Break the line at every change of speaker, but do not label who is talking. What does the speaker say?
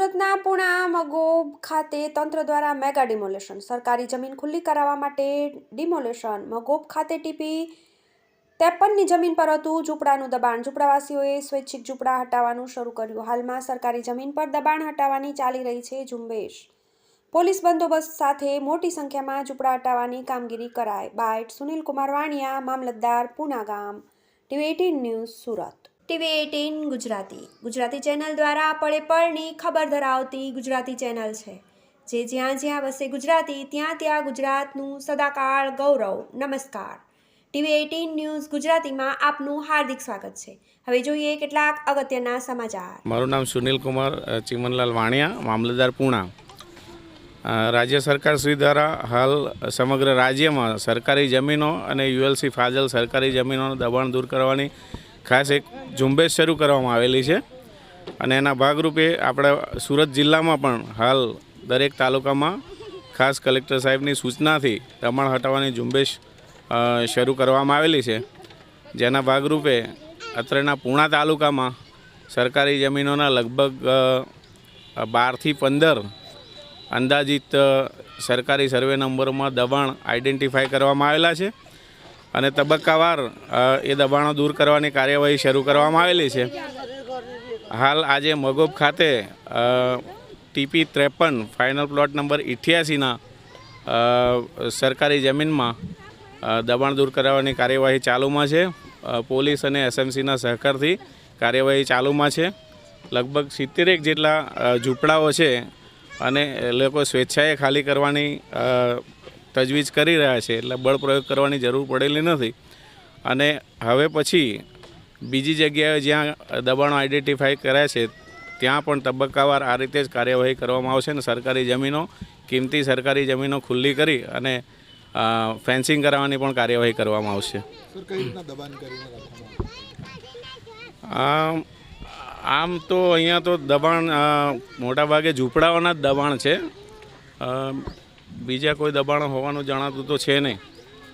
સુરતના પુણા મગોબ ખાતે તંત્ર દ્વારા મેગા ડિમોલેશન સરકારી જમીન ખુલ્લી કરાવવા માટે ડિમોલેશન મગોબ ખાતે ટીપી ત્રેપનની જમીન પર હતું ઝૂંપડાનું દબાણ. ઝૂંપડાવાસીઓએ સ્વૈચ્છિક ઝૂંપડા હટાવવાનું શરૂ કર્યું. હાલમાં સરકારી જમીન પર દબાણ હટાવવાની ચાલી રહી છે ઝુંબેશ. પોલીસ બંદોબસ્ત સાથે મોટી સંખ્યામાં ઝૂંપડા હટાવવાની કામગીરી કરાય બાઇટ સુનિલ કુમાર વાણિયા, મામલતદાર, પુના ગામ. TV eighteen news Surat. TV eighteen Gujarati. Gujarati channel દ્વારા પળે પળની ખબર ધરાવતી ગુજરાતી ચેનલ છે. જે જ્યાં જ્યાં વસે ગુજરાતી, ત્યાં ત્યાં ગુજરાતનું સદાકાળ ગૌરવ. નમસ્કાર. ટીવી એટીન ન્યૂઝ ગુજરાતીમાં આપનું હાર્દિક સ્વાગત છે. હવે જોઈએ કેટલાક અગત્યના સમાચાર.
મારું નામ સુનિલ કુમાર ચિમનલાલ વાણિયા, મામલતદાર પૂણા. રાજ્ય સરકાર શ્રી દ્વારા હાલ સમગ્ર રાજ્યમાં સરકારી જમીનો અને યુએલસી ફાજલ સરકારી જમીનોનું દબાણ દૂર કરવાની ખાસ એક ઝુંબેશ શરૂ કરવામાં આવેલી છે અને એના ભાગરૂપે આપણા સુરત જિલ્લામાં પણ હાલ દરેક તાલુકામાં ખાસ કલેક્ટર સાહેબની સૂચનાથી દમણ હટાવવાની ઝુંબેશ શરૂ કરવામાં આવેલી છે. જેના ભાગરૂપે અત્રેના પૂણા તાલુકામાં સરકારી જમીનોના લગભગ બારથી પંદર અંદાજિત સરકારી સર્વે નંબરોમાં દબાણ આઈડેન્ટિફાય કરવામાં આવેલા છે. અને તબક્કાવાર એ દબાણો દૂર કરવાની કાર્યવાહી શરૂ કરવામાં આવેલી છે. હાલ આજે મગોબ ખાતે ટીપી ત્રેપન ફાઇનલ પ્લોટ નંબર ઇઠ્યાસીના સરકારી જમીનમાં દબાણ દૂર કરાવવાની કાર્યવાહી ચાલુમાં છે. પોલીસ અને એસએમસીના સહકારથી કાર્યવાહી ચાલુમાં છે. લગભગ સિત્તેરેક જેટલા ઝૂંપડાઓ છે અને લોકો સ્વેચ્છાએ ખાલી કરવાની તજવીજ કરી રહ્યા છે એટલે બળ પ્રયોગ કરવાની જરૂર પડેલી નથી. અને હવે પછી બીજી જગ્યાએ જ્યાં દબાણો આઈડેન્ટિફાઈ કર્યા છે ત્યાં પણ તબક્કાવાર આ રીતે જ કાર્યવાહી કરવામાં આવશે અને સરકારી જમીનો કિંમતી સરકારી જમીનો ખુલ્લી કરી અને ફેન્સિંગ કરાવવાની પણ કાર્યવાહી કરવામાં આવશે. આમ આમ તો અહીંયા તો દબાણ મોટાભાગે ઝૂંપડાઓના જ દબાણ છે. બીજા કોઈ દબાણ હોવાનું જણાતું તો છે નહીં.